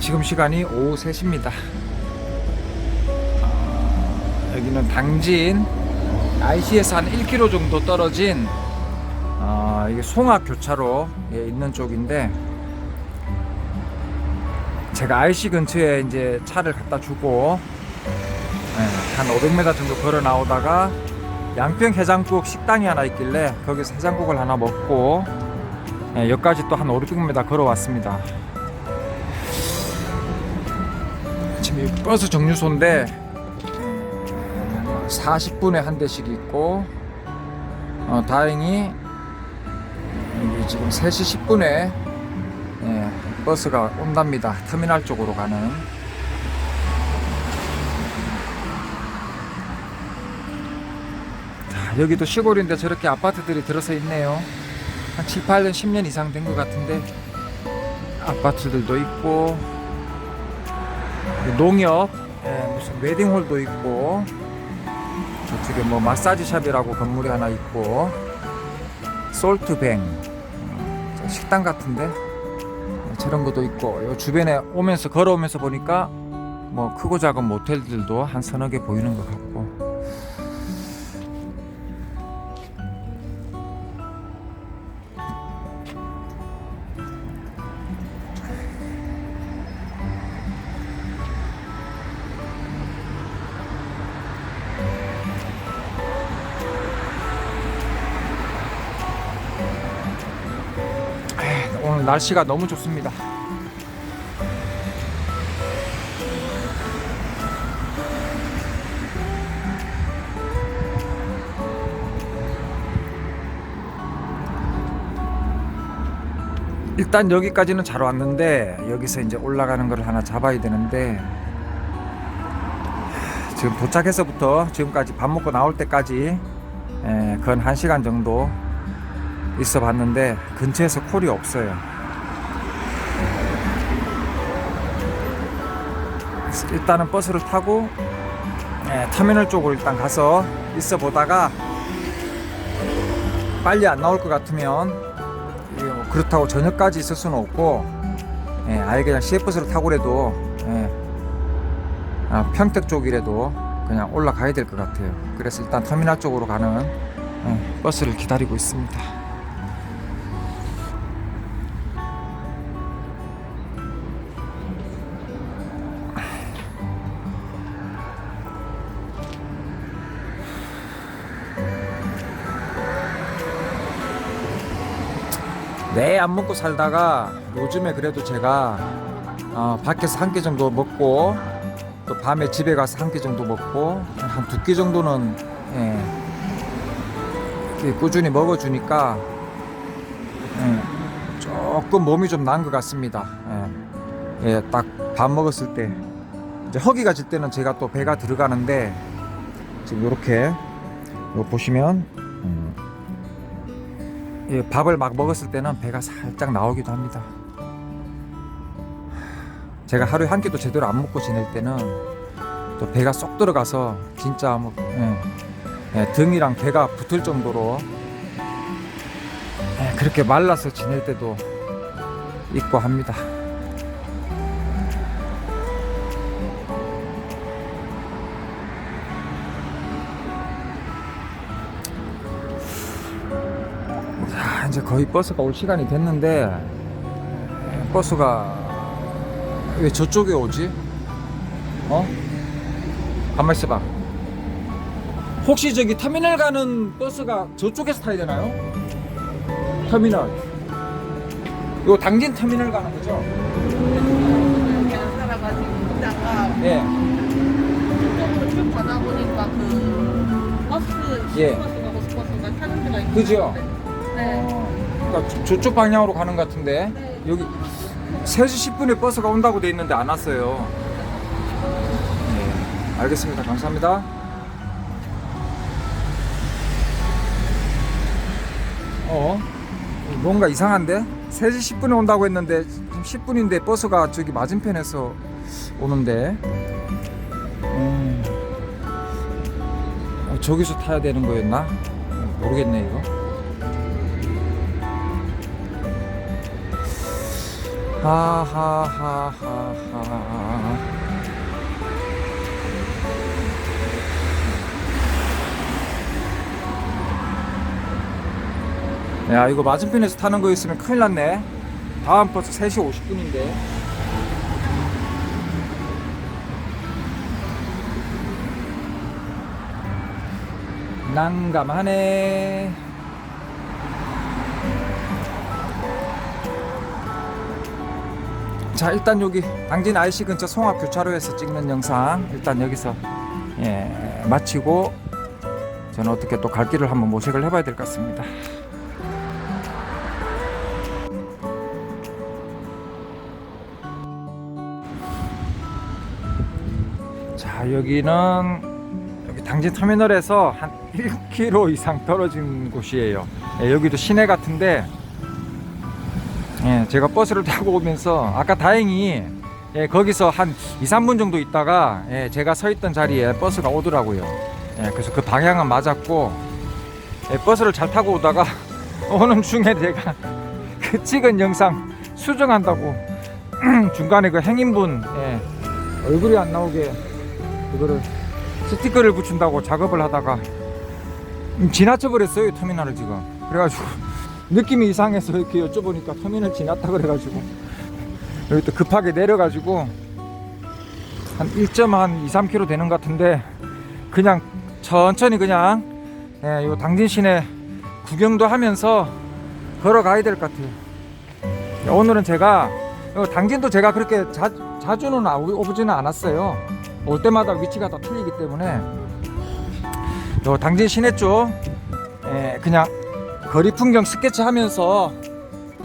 지금 시간이 오후 3시입니다. 어, 여기는 당진 IC에서 한 1km 정도 떨어진 어, 이게 송악 교차로 에 있는 쪽인데 제가 IC 근처에 이제 차를 갖다 주고 예, 한 500m 정도 걸어 나오다가 양평 해장국 식당이 하나 있길래 거기서 해장국을 하나 먹고 예, 여기까지 또 한 5, 600m 걸어왔습니다. 버스 정류소인데 40분에 한 대씩 있고 어, 다행히 지금 3시 10분에 예, 버스가 온답니다. 터미널 쪽으로 가는 자, 여기도 시골인데 저렇게 아파트들이 들어서 있네요. 한 7, 8년, 10년 이상 된 것 같은데 아파트들도 있고 농협 예, 무슨 웨딩홀도 있고 저쪽에 뭐 마사지 샵이라고 건물이 하나 있고 솔트뱅 어, 저 식당 같은데? 어, 저런 것도 있고 요 주변에 오면서 걸어오면서 보니까 뭐 크고 작은 모텔들도 한 서너 개 보이는 것 같고 날씨가 너무 좋습니다. 일단 여기까지는 잘 왔는데 여기서 이제 올라가는 걸 하나 잡아야 되는데 지금 도착해서부터 지금까지 밥 먹고 나올 때까지 에, 건 1시간 정도 있어 봤는데 근처에서 콜이 없어요. 일단은 버스를 타고 예, 터미널 쪽으로 일단 가서 있어 보다가 빨리 안 나올 것 같으면 뭐 그렇다고 저녁까지 있을 수는 없고 예, 아예 그냥 시외버스를 타고라도 예, 아, 평택 쪽이라도 그냥 올라가야 될 것 같아요. 그래서 일단 터미널 쪽으로 가는 예, 버스를 기다리고 있습니다. 네, 안 먹고 살다가 요즘에 그래도 제가 어, 밖에서 한 끼 정도 먹고 또 밤에 집에 가서 한 끼 정도 먹고 한 두 끼 정도는 예, 꾸준히 먹어주니까 예, 조금 몸이 좀 나은 것 같습니다. 예, 예, 딱 밥 먹었을 때 이제 허기가 질 때는 제가 또 배가 들어가는데 지금 이렇게 보시면 음, 예, 밥을 막 먹었을 때는 배가 살짝 나오기도 합니다. 제가 하루에 한 끼도 제대로 안 먹고 지낼 때는 또 배가 쏙 들어가서 진짜 뭐 예, 예, 등이랑 배가 붙을 정도로 예, 그렇게 말라서 지낼 때도 있고 합니다. 이제 거의 버스가 올 시간이 됐는데 버스가 왜 저쪽에 오지? 어? 가만 있어봐. 혹시 저기 터미널 가는 버스가 저쪽에서 타야 되나요? 터미널. 요 당진 터미널 가는 거죠? 예. 쭉 가다 보니까 그 버스 예. 시내버스가 고속버스가 타는 데가 있는 그죠? 네. 어, 그러니까 저- 저쪽 방향으로 가는 것 같은데 네. 여기 3시 10분에 버스가 온다고 돼 있는데 안 왔어요. 네, 알겠습니다. 감사합니다. 어? 뭔가 이상한데? 3시 10분에 온다고 했는데 지금 10분인데 버스가 저기 맞은편에서 오는데 음, 어, 저기서 타야 되는 거였나? 모르겠네 이거 하하하하하. 야 이거 맞은편에서 타는 거 있으면 큰일 났네. 다음 버스 3시 50분인데. 난감하네 자 일단 여기 당진 IC 근처 송악 교차로에서 찍는 영상 일단 여기서 예, 마치고 저는 어떻게 또 갈 길을 한번 모색을 해봐야 될 것 같습니다. 자 여기는 여기 당진 터미널에서 한 1km 이상 떨어진 곳이에요. 예, 여기도 시내 같은데 예, 제가 버스를 타고 오면서 아까 다행히 예, 거기서 한 2, 3분 정도 있다가 예, 제가 서 있던 자리에 버스가 오더라고요. 예, 그래서 그 방향은 맞았고 예, 버스를 잘 타고 오다가 오는 중에 제가 그 찍은 영상 수정한다고 중간에 그 행인분 예, 얼굴이 안 나오게 그거를 스티커를 붙인다고 작업을 하다가 음, 지나쳐 버렸어요 터미널을 지금 그래가지고 느낌이 이상해서 이렇게 여쭤보니까 터미널 지났다 그래가지고 여기 또 급하게 내려가지고 한 1.한 2, 3km 되는 것 같은데 그냥 천천히 그냥 예, 요 당진 시내 구경도 하면서 걸어가야 될 것 같아요. 오늘은 제가 요 당진도 제가 그렇게 자, 자주는 아- 오지는 않았어요. 올 때마다 위치가 다 틀리기 때문에 요 당진 시내 쪽 예, 그냥 거리 풍경 스케치 하면서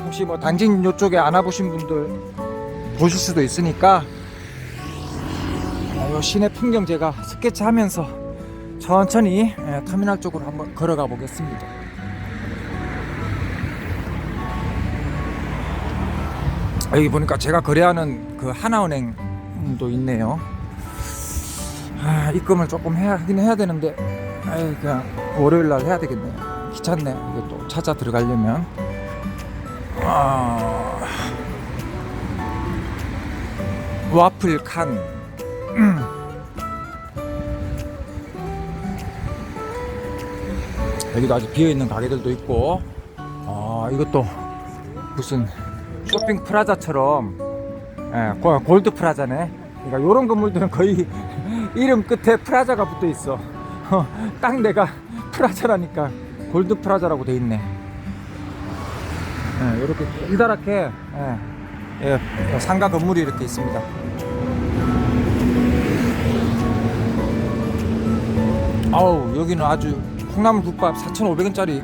혹시 뭐 당진 요쪽에 안 와보신 분들 보실 수도 있으니까 아, 요 시내 풍경 제가 스케치 하면서 천천히 예, 터미널 쪽으로 한번 걸어가 보겠습니다. 아, 여기 보니까 제가 거래하는 그 하나은행도 있네요. 아, 입금을 조금 해야 하긴 해야 되는데 아이, 그냥 월요일 날 해야 되겠네요. 귀찮네. 이게 또 찾아 들어가려면. 아... 와플 칸. 여기도 아직 비어 있는 가게들도 있고. 아, 이것도 무슨 쇼핑 프라자처럼 예, 고- 골드 프라자네. 그러니까 이런 건물들은 거의 이름 끝에 프라자가 붙어 있어. 어, 딱 내가 프라자라니까 골드 프라자라고 돼 있네. 예, 이렇게 일다랗게 예, 예, 상가 건물이 이렇게 있습니다. 아우 여기는 아주 콩나물 국밥 4,500원짜리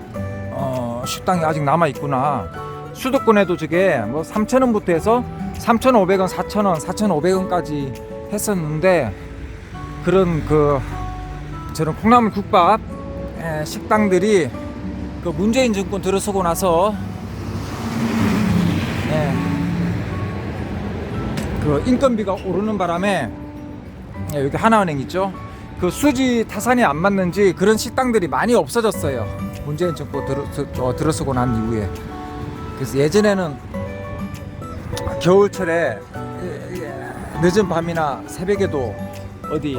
어, 식당이 아직 남아 있구나. 수도권에도 저게 뭐 3,000원부터 해서 3,500원, 4,000원, 4,500원까지 했었는데 그런 그 저런 콩나물 국밥 에, 식당들이 그 문재인 정권 들어서고 나서 예, 그 인건비가 오르는 바람에 예, 여기 하나은행 있죠. 그 수지 타산이 안 맞는지 그런 식당들이 많이 없어졌어요. 문재인 정권 들어, 들- 어, 들어서고 난 이후에. 그래서 예전에는 겨울철에 예, 예, 늦은 밤이나 새벽에도 어디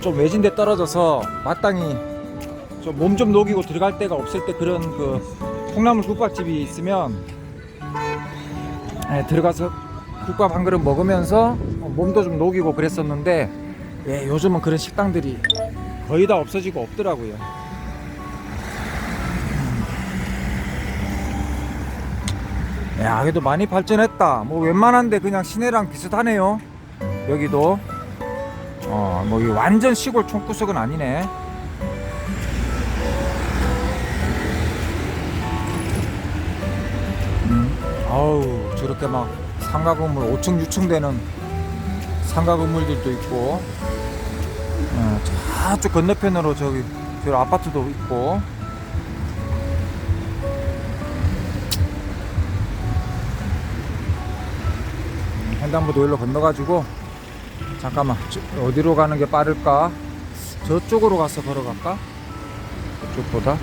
좀 외진데 떨어져서 마땅히 좀 몸 좀 녹이고 들어갈 데가 없을 때 그런 그 콩나물 국밥집이 있으면 예, 들어가서 국밥 한 그릇 먹으면서 어, 몸도 좀 녹이고 그랬었는데 예, 요즘은 그런 식당들이 거의 다 없어지고 없더라고요. 야, 그래도 많이 발전했다. 뭐 웬만한데 그냥 시내랑 비슷하네요. 여기도 어, 뭐이 완전 시골 총구석은 아니네. 아우 저렇게 막 상가 건물 5층 6층 되는 상가 건물들도 있고 어, 저쪽 건너편으로 저기 저 아파트도 있고. 횡단보 도 일로 건너가지고 잠깐만 저- 어디로 가는 게 빠를까? 저쪽으로 가서 걸어갈까? 그쪽보다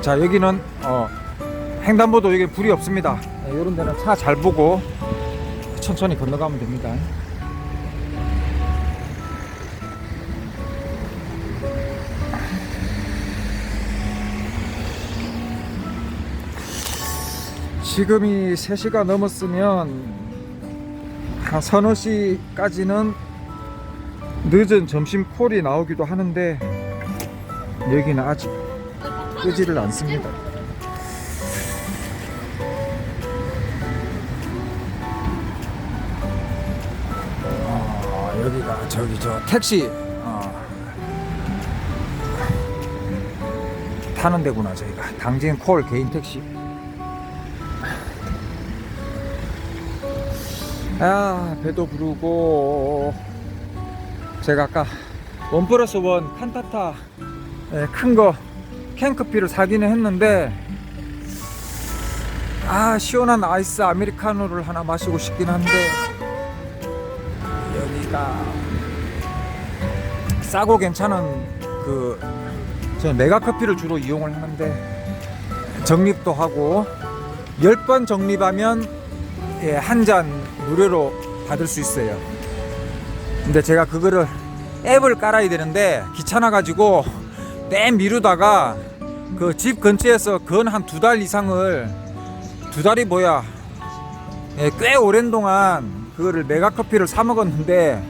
자 여기는 어, 횡단보도 여기 불이 없습니다. 이런 데는 차 잘 보고 천천히 건너가면 됩니다. 지금이 3시가 넘었으면 한 서너 시까지는 늦은 점심 콜이 나오기도 하는데 여기는 아직 끄지를 않습니다. 어, 여기가 저기 저 택시 어, 타는 데구나 저희가 당진 콜 개인 택시. 아 배도 부르고 제가 아까 원 플러스 원 칸타타 큰거 캔커피를 사기는 했는데 아 시원한 아이스 아메리카노를 하나 마시고 싶긴 한데 여기가 싸고 괜찮은 그 저는 메가 커피를 주로 이용을 하는데 적립도 하고 10번 적립하면 예, 한 잔 무료로 받을 수 있어요. 근데 제가 그거를 앱을 깔아야 되는데 귀찮아 가지고 내 미루다가 그 집 근처에서 근 한 두 달 이상을 두 달이 뭐야 예, 꽤 오랜 동안 그거를 메가 커피를 사 먹었는데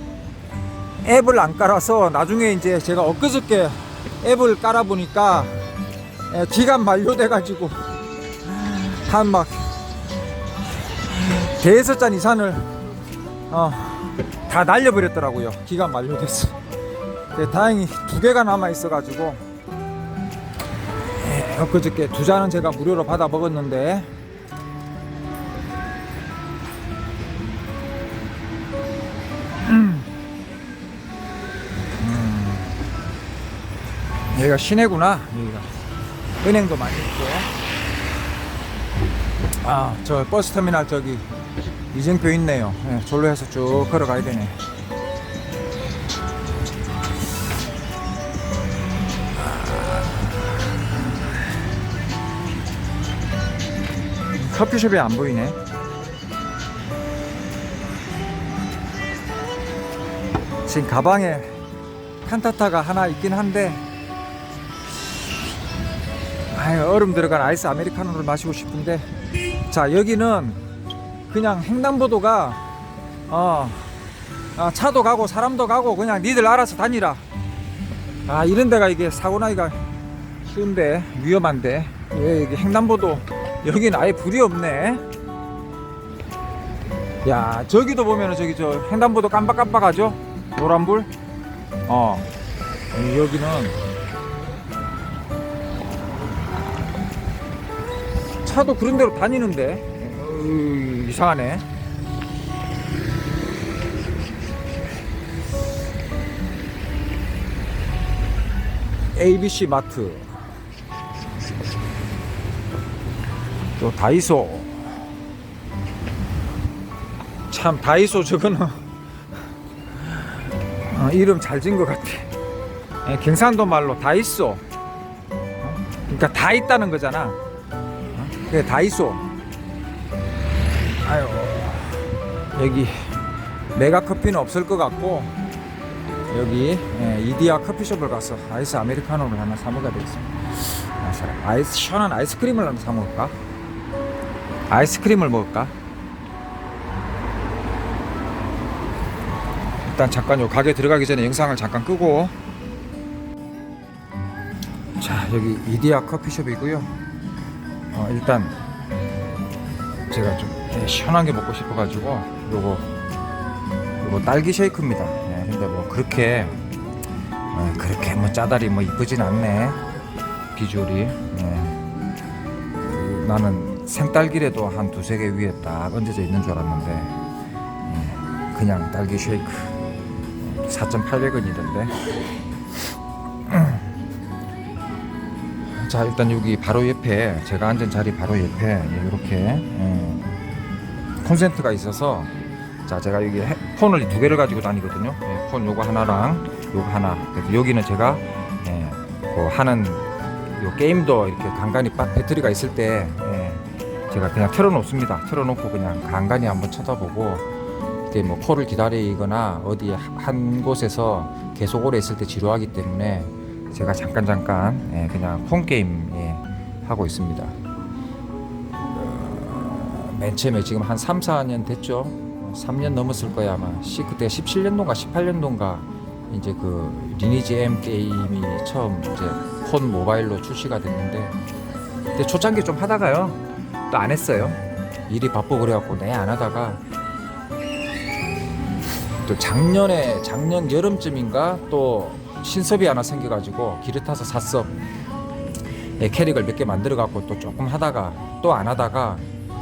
앱을 안 깔아서 나중에 이제 제가 엊그저께 앱을 깔아 보니까 예, 기간 만료돼 가지고 한 막 대여섯 잔 이상을 어, 다 날려버렸더라고요. 기간 만료됐어. 네, 다행히 두 개가 남아 있어가지고 예, 엊그저께 두 잔은 제가 무료로 받아 먹었는데 음. 음. 여기가 시내구나. 여기가 은행도 많이 있고. 아, 저 버스 터미널 저기 이정표 있네요. 예, 졸로 해서 쭉 걸어가야 되네. 커피숍이 안 보이네. 지금 가방에 칸타타가 하나 있긴 한데 아유, 얼음 들어간 아이스 아메리카노를 마시고 싶은데. 자 여기는 그냥 횡단보도가 어, 아, 차도 가고 사람도 가고 그냥 니들 알아서 다니라. 아 이런 데가 이게 사고 나기가 쉬운데 위험한데. 왜 여기 횡단보도 여기는 아예 불이 없네. 야 저기도 보면은 저기 저 횡단보도 깜빡깜빡하죠? 노란불? 어. 여기는 차도 그런 대로 다니는데. 으, 이상하네. ABC 마트 또 다이소 참 다이소 저거는 어, 이름 잘 지은 것 같아 예, 경상도 말로 다이소 어? 그러니까 다 있다는 거잖아 그 다이소. 아유 여기 메가 커피는 없을 것 같고 여기 예, 이디야 커피숍을 가서 아이스 아메리카노를 하나 사 먹어야 되겠습니다. 아. 아이스 시원한 아이스크림을 하나 사 먹을까? 아이스크림을 먹을까? 일단 잠깐 요 가게 들어가기 전에 영상을 잠깐 끄고 자 여기 이디야 커피숍이고요. 어, 일단 제가 좀 예, 시원한 게 먹고 싶어 가지고 요거 요거 딸기 쉐이크입니다. 예, 근데 뭐 그렇게 어, 그렇게 뭐 짜다리 뭐 이쁘진 않네 비주얼이. 예. 그 나는 생딸기라도 한 두세 개 위에 딱 얹어져 있는 줄 알았는데 예, 그냥 딸기 쉐이크. 4,800원이던데. 자 일단 여기 바로 옆에 제가 앉은 자리 바로 옆에 이렇게 콘센트가 있어서 자 제가 여기 헤- 폰을 두 개를 가지고 다니거든요. 예, 폰 요거 하나랑 요거 하나. 여기는 제가 예, 그 하는 요 게임도 이렇게 간간히 빠- 배터리가 있을 때 예, 제가 그냥 틀어놓습니다. 틀어놓고 그냥 간간히 한번 쳐다보고 이게 뭐 콜을 기다리거나 어디 한 곳에서 계속 오래 있을 때 지루하기 때문에 제가 잠깐 잠깐 예, 그냥 폰 게임 예, 하고 있습니다. 어, 맨 처음에 지금 한 3, 4년 됐죠. 3년 넘었을 거야 아마. 시 그때 17년도인가 18년도인가 이제 그 리니지 M 게임이 처음 이제 폰 모바일로 출시가 됐는데 근데 초창기 좀 하다가요 또 안 했어요. 일이 바쁘고 그래갖고 내 안 하다가 또 작년에 작년 여름쯤인가 또 신섭이 하나 생겨가지고 기를 타서 샀어. 예, 캐릭을 몇 개 만들어 갖고 또 조금 하다가 또 안 하다가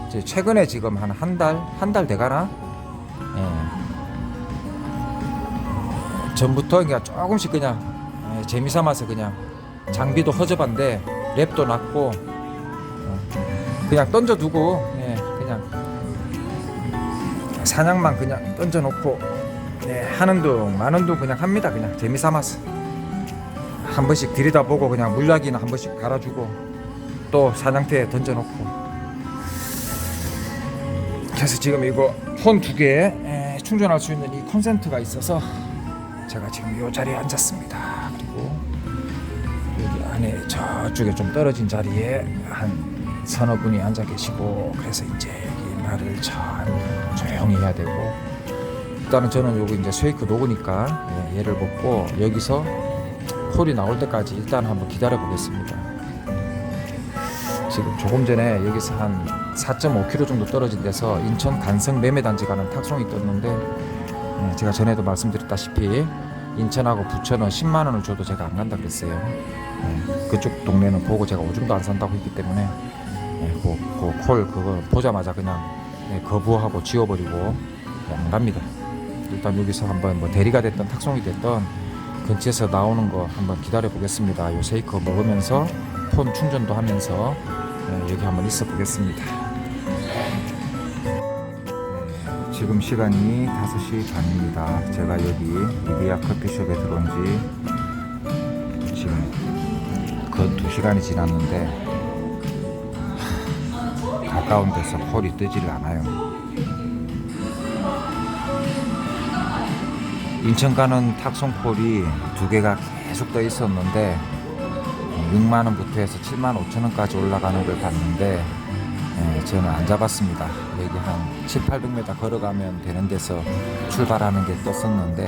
이제 최근에 지금 한 한 달 한 달 돼가나 예. 전부터 그냥 조금씩 그냥 예, 재미 삼아서 그냥 장비도 허접한데 랩도 낮고 어, 그냥 던져두고 예, 그냥 사냥만 그냥 던져놓고 네, 하는 둥 마는 둥 그냥 합니다. 그냥 재미삼아서. 한 번씩 들여다보고 그냥 물약이나 한 번씩 갈아주고 또 사냥터에 던져놓고. 그래서 지금 이거 폰 두 개에 충전할 수 있는 이 콘센트가 있어서 제가 지금 이 자리에 앉았습니다. 그리고 여기 안에 저쪽에 좀 떨어진 자리에 한 서너 분이 앉아 계시고 그래서 이제 여기 말을 참 조용히 해야 되고 일단은 저는 여기 이제 스웨이크 녹으니까 예, 얘를 먹고 여기서 콜이 나올 때까지 일단 한번 기다려 보겠습니다. 지금 조금 전에 여기서 한 4.5km 정도 떨어진 데서 인천 간성 매매단지 가는 탁송이 떴는데 예, 제가 전에도 말씀드렸다시피 인천하고 부천은 10만 원을 줘도 제가 안 간다 그랬어요. 예, 그쪽 동네는 보고 제가 오줌도 안 산다고 했기 때문에 예, 그, 그 콜 그거 보자마자 그냥 예, 거부하고 지워버리고 예, 안 갑니다. 일단 여기서 한번 뭐 대리가 됐던 탁송이 됐던 근처에서 나오는 거 한번 기다려 보겠습니다. 요 쉐이커 먹으면서 폰 충전도 하면서 예, 여기 한번 있어 보겠습니다. 네, 지금 시간이 5시 반입니다. 제가 여기 이디야 커피숍에 들어온 지 지금 그 2시간이 지났는데 하, 가까운 데서 콜이 뜨지를 않아요. 인천 가는 탁송콜이 두 개가 계속 떠 있었는데 6만 원부터 해서 7만 5천 원까지 올라가는 걸 봤는데 예, 저는 안 잡았습니다. 여기 한 7, 800m 걸어가면 되는 데서 출발하는 게 떴었는데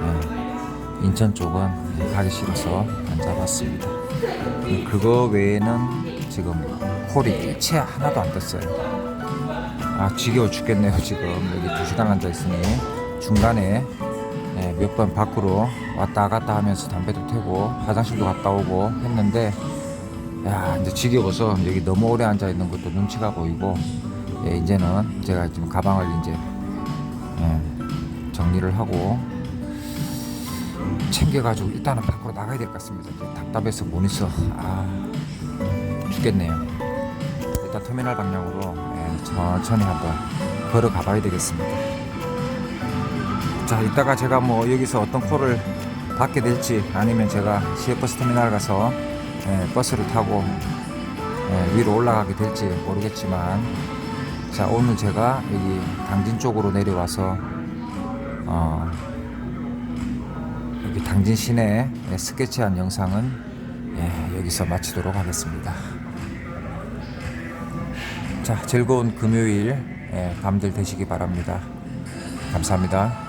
예, 인천 쪽은 예, 가기 싫어서 안 잡았습니다. 예, 그거 외에는 지금 콜이 채 하나도 안 떴어요. 아 지겨워 죽겠네요 지금 여기 두 시간 앉아 있으니 중간에 예, 몇번 밖으로 왔다 갔다 하면서 담배도 태고 화장실도 갔다 오고 했는데 야 이제 지겨워서 여기 너무 오래 앉아 있는 것도 눈치가 보이고 예, 이제는 제가 지금 가방을 이제 예, 정리를 하고 챙겨가지고 일단은 밖으로 나가야 될 것 같습니다. 답답해서 못 있어. 아 죽겠네요. 터미널 방향으로 예, 천천히 한번 걸어가 봐야 되겠습니다. 자 이따가 제가 뭐 여기서 어떤 콜을 받게 될지 아니면 제가 시외버스 터미널 가서 예, 버스를 타고 예, 위로 올라가게 될지 모르겠지만 자 오늘 제가 여기 당진 쪽으로 내려와서 어, 여기 당진 시내 예, 스케치한 영상은 예, 여기서 마치도록 하겠습니다. 자 즐거운 금요일 예, 밤들 되시기 바랍니다. 감사합니다.